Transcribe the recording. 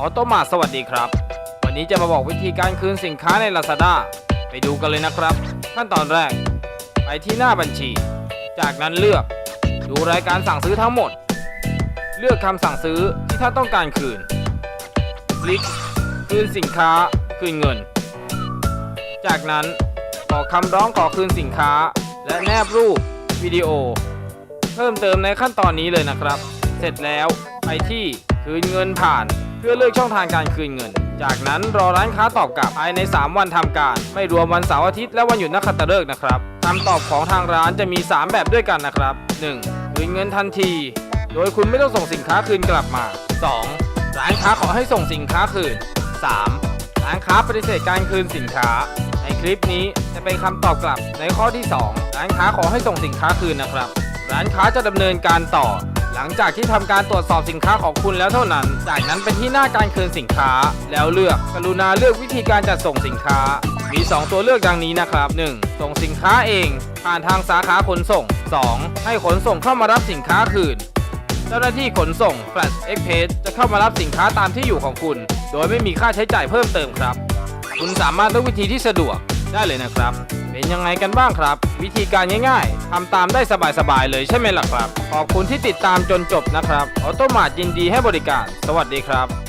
ออโตมาสวัสดีครับ วันนี้จะมาบอกวิธีการคืนสินค้าใน Lazada ไปดูกันเลยนะครับ ขั้นตอนแรก ไปที่หน้าบัญชี จากนั้นเลือกดูรายการสั่งซื้อทั้งหมด เลือกคำสั่งซื้อที่ท่านต้องการคืน คลิก คืนสินค้า คืนเงิน จากนั้นกรอกคำร้องขอคืนสินค้า และแนบรูปวิดีโอ เพิ่มเติมในขั้นตอนนี้เลยนะครับ เสร็จแล้วไปที่คืนเงินผ่าน พื่อเลือกช่องทางการคืนเงิน จากนั้นรอร้านค้าตอบกลับภายใน 3 วันทำการ ไม่รวมวันเสาร์อาทิตย์และวันหยุดนักขัตฤกษ์นะครับคำตอบของทางร้านจะมี 3 แบบด้วยกันนะครับ 1. คืนเงินทันที โดยคุณไม่ต้องส่งสินค้าคืนกลับมา 2. ร้านค้าขอให้ส่งสินค้าคืน 3. ร้านค้าปฏิเสธการคืนสินค้า ในคลิปนี้จะเป็นคำตอบกลับในข้อที่ 2 ร้านค้าขอให้ส่งสินค้าคืนนะครับ ร้านค้าจะดำเนินการต่อ หลังจากที่ทำการตรวจสอบสินค้าของคุณแล้วเท่านั้น จากนั้นไปที่หน้าการคืนสินค้า แล้วเลือกกรุณาเลือกวิธีการจัดส่งสินค้า มี 2 ตัวเลือกดังนี้นะครับ 1. ส่งสินค้าเอง ผ่านทางสาขาขนส่ง 2. ให้ขนส่งเข้ามารับสินค้าคืน เจ้าหน้าที่ขนส่ง Flash Express จะเข้ามารับสินค้าตามที่อยู่ของคุณ โดยไม่มีค่าใช้จ่ายเพิ่มเติมครับ คุณสามารถเลือกวิธีที่สะดวก ได้เลยนะครับ เป็นยังไงกันบ้างครับ วิธีการง่ายๆทำตามได้สบายๆเลยใช่ไหมล่ะครับ ขอบคุณที่ติดตามจนจบนะครับออโตมายินดีให้บริการ สวัสดีครับ